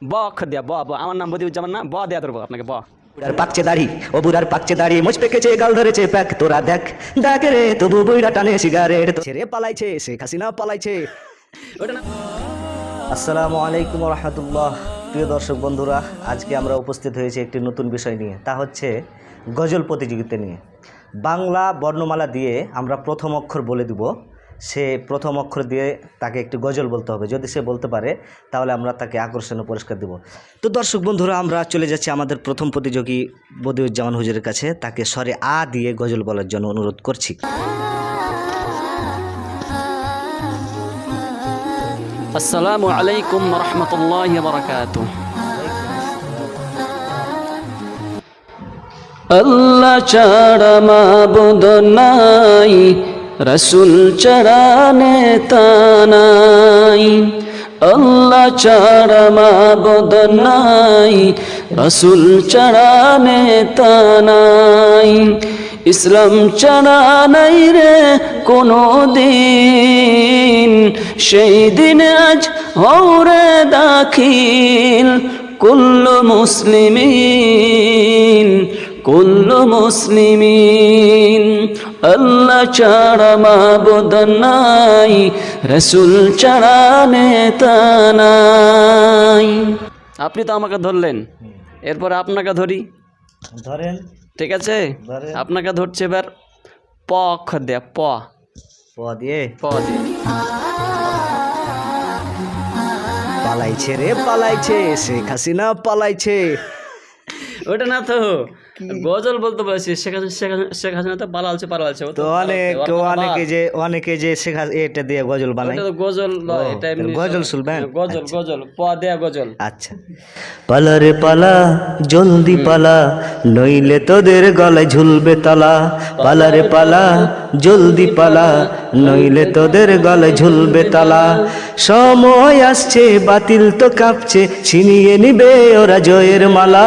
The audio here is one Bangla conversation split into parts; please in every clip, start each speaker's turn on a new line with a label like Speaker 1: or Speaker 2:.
Speaker 1: ব অক্ষর দিয়া ব ব। আমার নাম বদিউজ্জামান না ব দেয়া ধরবো আপনাকে ব।
Speaker 2: বুড়ার পাকছে দাড়ি ও বুড়ার পাকছে দাড়ি মুছ পেকেছে গাল ধরেছে প্যাক তোরা দেখ দেখ রে তবু বুড়া টানে সিগারেট ছেড়ে পালাইছে শেখ হাসিনা পালাইছে।
Speaker 1: ওটা না।
Speaker 2: আসসালামু আলাইকুম রহমতুল্লাহ প্রিয় দর্শক বন্ধুরা আজকে আমরা উপস্থিত হয়েছি একটি নতুন বিষয় নিয়ে। তা হচ্ছে গজল প্রতিযোগিতা নিয়ে। বাংলা বর্ণমালা দিয়ে আমরা প্রথম অক্ষর বলে দিব। সে প্রথম অক্ষর দিয়ে তাকে একটি গজল বলতে হবে। যদি সে বলতে পারে, তাহলে আমরা তাকে আকর্ষণীয় পুরস্কার দেব। তো দর্শক বন্ধুরা, আমরা চলে যাচ্ছি আমাদের প্রথম প্রতিযোগী বদিউজ্জামান হুজুরের কাছে। তাকে স্বরে আ দিয়ে গজল বলার জন্য অনুরোধ করছি।
Speaker 1: আসসালামু আলাইকুম রহমতুল্লাহ আল্লাহ ছাড়া মাবুদ নাই। রসুল ছাড়া নেতা নাই, আল্লাহ ছাড়া মাবুদ নাই, রসুল ছাড়া নেতা নাই, ইসলাম ছাড়া নাই রে কোনো দিন, সেই দিন আজ হৌরে দাখিল কুল্ল মুসলিমিন। কুল্লু মুসলিমিন আল্লাহ ছাড়া মাবুদ নাই রসুল ছাড়া নেতা নাই। আপনি তো আমাকে ধরলেন এরপর আপনাকে ধরি।
Speaker 2: ধরেন।
Speaker 1: ঠিক আছে। আপনাকে ধরছে এবার প অক্ষর দেয়া প।
Speaker 2: প দিয়ে?
Speaker 1: প দিয়ে।
Speaker 2: পালাইছে রে পালাইছে শেখ হাসিনা পালাইছে।
Speaker 1: ওটা না তো। গজল বলতে বলেছি শেখ হাসিনা তো পালালছে পালালছে
Speaker 2: তো অনেক অনেকে যে অনেকে যে শেখ এটা দিয়ে গজল বানায়।
Speaker 1: গজল এটা
Speaker 2: গজল শুনবেন?
Speaker 1: গজল গজল প দেয়া গজল।
Speaker 2: আচ্ছা। পালা রে পালা জলদি পালা নইলে তোদের গলায় ঝুলবে তালা। পালা রে পালা জলদি পালা নইলে তোদের গলায় ঝুলবে তালা। সময় আসছে বাতিল তো কাঁপছে ছিনিয়ে নিবে ওরা জয়ের মালা।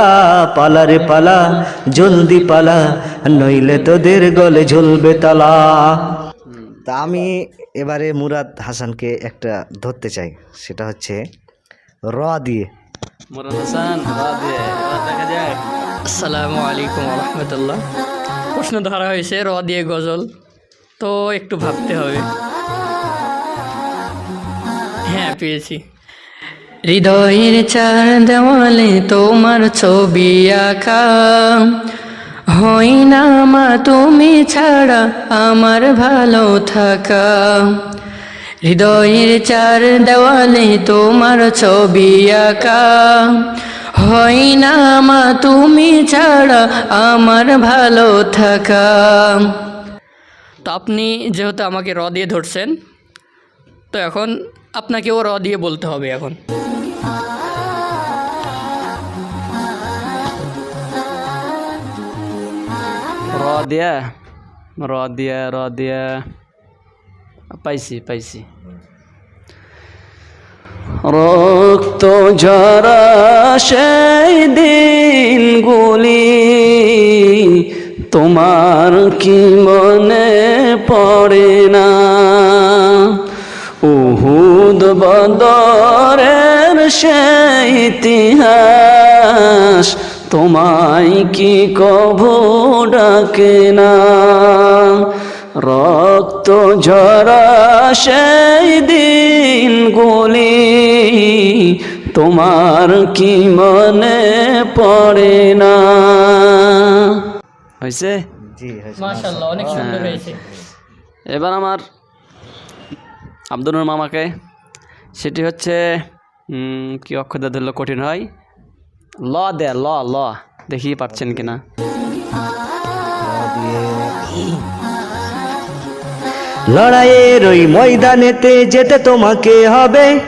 Speaker 2: পালা রে পালা জলদি পালা নইলে তোদের গলে ঝুলবে তালা। তা আমি এবারে মুরাদ হাসানকে একটা ধরতে চাই সেটা হচ্ছে র দিয়ে।
Speaker 1: মোরাদ হাসান র দিয়ে দেখা যায়
Speaker 3: আসসালামু আলাইকুম রহমতুল্লাহ প্রশ্ন ধরা হয়েছে র দিয়ে গজল তো একটু ভাবতে হবে। হ্যাঁ পেয়েছি। হৃদয়ের চার দেওয়ালে তোমার ছবি আঁকা। হই না মা, তুমি ছাড়া আমার ভালো থাকা। হৃদয়ের চার দেওয়ালে তোমার ছবি আঁকা। হয় না মা, তুমি ছাড়া আমার ভালো থাকা। তো আপনি যেহেতু আমাকে র দিয়ে ধরছেন, তো এখন আপনাকেও র দিয়ে বলতে হবে এখন।
Speaker 1: র দিয়া র দিয়া পাইছি পাইছি রক্ত ঝরা সেই দিনগুলি তোমার কি মনে পড়ে না উহুদ বদরের সেই ইতিহাস তোমায় কি কভু ডাকে না? রক্ত ঝরা সেই দিনগুলি তোমার কি মনে পড়ে না? হয়েছে?
Speaker 2: জি
Speaker 3: মাশাল্লাহ অনেক সুন্দর হয়েছে।
Speaker 1: এবার আমার আব্দুল মামাকে সেটি হচ্ছে উম, কি অক্ষর ধরলে কঠিন হয়? ল দে, ল ল। দেখি পাচ্ছেন কিনা।
Speaker 2: লড়াইয়ের ওই ময়দানেতে যেতে তোমাকে হবে।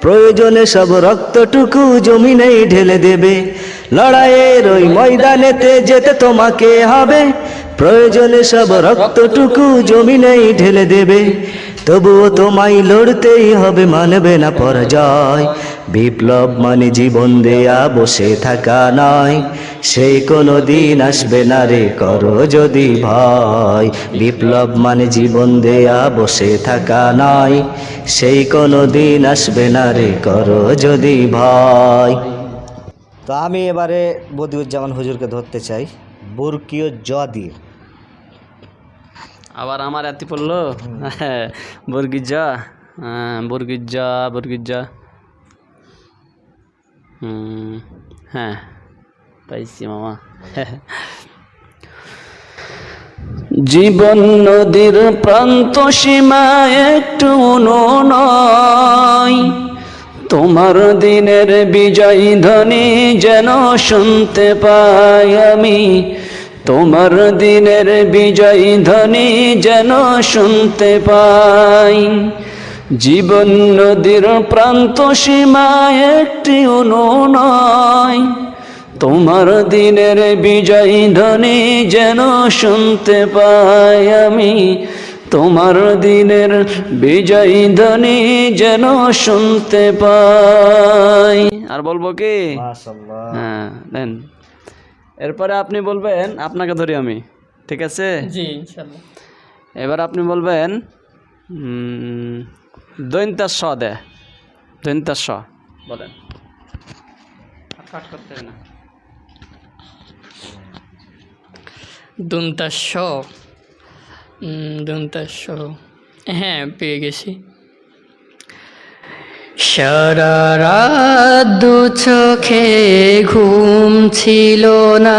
Speaker 2: প্রয়োজনে সব রক্তটুকু জমিনেই ঢেলে দেবে। লড়াইয়ের ওই ময়দানেতে যেতে তোমাকে হবে। প্রয়োজনে সব রক্তটুকু জমিনেই ঢেলে দেবে। তবুও তোমায় লড়তেই হবে, মানবে না পরাজয়। বিপ্লব মানে জীবন দেয়া বসে থাকা নয়। সেই কোনো দিন আসবে না রে করো যদি ভয়। বিপ্লব মানে জীবন দেয়া বসে থাকা নয়। সেই কোনো দিন আসবে না রে করো যদি ভয়। তো আমি এবারে বদিউজ্জামান হুজুরকে ধরতে চাই বুরকিও জ দিয়ে
Speaker 1: আবার আমার এতি পড়ল? হ্যাঁ বর্গিজা হ্যাঁ বর্গিজা বর্গিজা হুম হ্যাঁ পাইছি মামা। জীবন নদীর প্রান্ত সীমায় একটু নয়। তোমার দিনের বিজয় ধ্বনি যেন শুনতে পাই আমি। তোমার দিনের বিজয় ধ্বনি যেন শুনতে পাই। জীবন নদীর প্রান্ত সীমায় একটি নয়। তোমার দিনের বিজয় ধ্বনি যেন শুনতে পাই আমি। তোমার দিনের বিজয় ধ্বনি যেন শুনতে পাই। আর বলব কি? হ্যাঁ দেন। এরপরে আপনি বলবেন আপনাকে ধরি আমি ঠিক আছে?
Speaker 3: জি
Speaker 1: এবার আপনি বলবেন উম, দৈন্তার স দে। দৈন্তার স বলেন। কাট করতে না।
Speaker 3: দুন্তাস্য দুন্তাস্য হ্যাঁ পেয়ে গেছি। সারা রাত দু চোখে ঘুম ছিল না।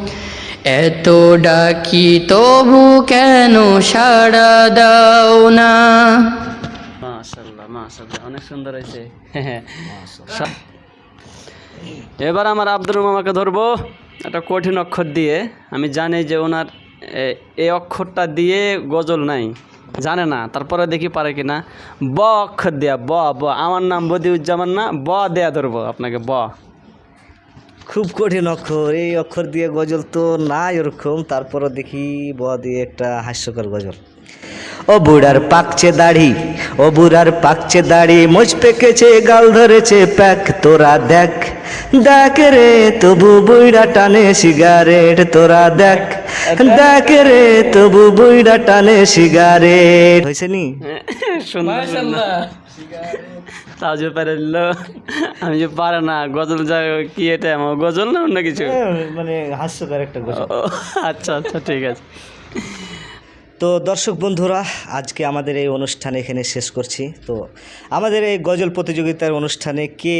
Speaker 3: এত ডাকি তবু কেন সাড়া দাও না?
Speaker 1: অনেক সুন্দর হয়েছে। এবার আমার আব্দুল মামাকে ধরবো একটা কঠিন অক্ষর দিয়ে। আমি জানি যে ওনার এই অক্ষরটা দিয়ে গজল নাই, জানে না, তারপরে দেখি পারে কি না ব অক্ষর দেয়া, ব ব, আমার নাম বদিউজ্জামান না, ব দেয়া ধরবো আপনাকে, ব।
Speaker 2: খুব কঠিন অক্ষর। এই অক্ষর দিয়ে গজল তো নাই ওরকম। তারপরও দেখি ব দিয়ে একটা হাস্যকর গজল। ও বুড়ার পাকছে দাড়ি, ও বুড়ার পাকছে দাড়ি মোজ পেকেছে, গাল ধরেছে প্যাক, তোরা দেখ। দেখ রে, তবু বুইড়া টানে সিগারেট, তোরা দেখ। দেখ রে, তবু বুইড়া টানে সিগারেট। হয়েছে নি?
Speaker 1: যে পারে আমি যে পারে না গজল যা কি এটা আমার গজল না অন্য কিছু?
Speaker 2: মানে হাস্যকর একটা গজল।
Speaker 1: আচ্ছা আচ্ছা ঠিক আছে।
Speaker 2: তো দর্শক বন্ধুরা আজকে আমাদের এই অনুষ্ঠান এখানে শেষ করছি। তো আমাদের এই গজল প্রতিযোগিতার অনুষ্ঠানে কে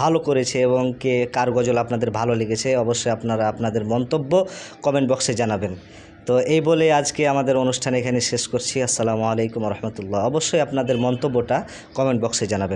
Speaker 2: ভালো করেছে এবং কে কার গজল আপনাদের ভালো লেগেছে অবশ্যই আপনারা আপনাদের মন্তব্য কমেন্ট বক্সে জানাবেন। তো এই বলে আজকে আমাদের অনুষ্ঠান এখানে শেষ করছি। আসসালামু আলাইকুম রহমতুল্লাহ। অবশ্যই আপনাদের মন্তব্যটা কমেন্ট বক্সে জানাবেন।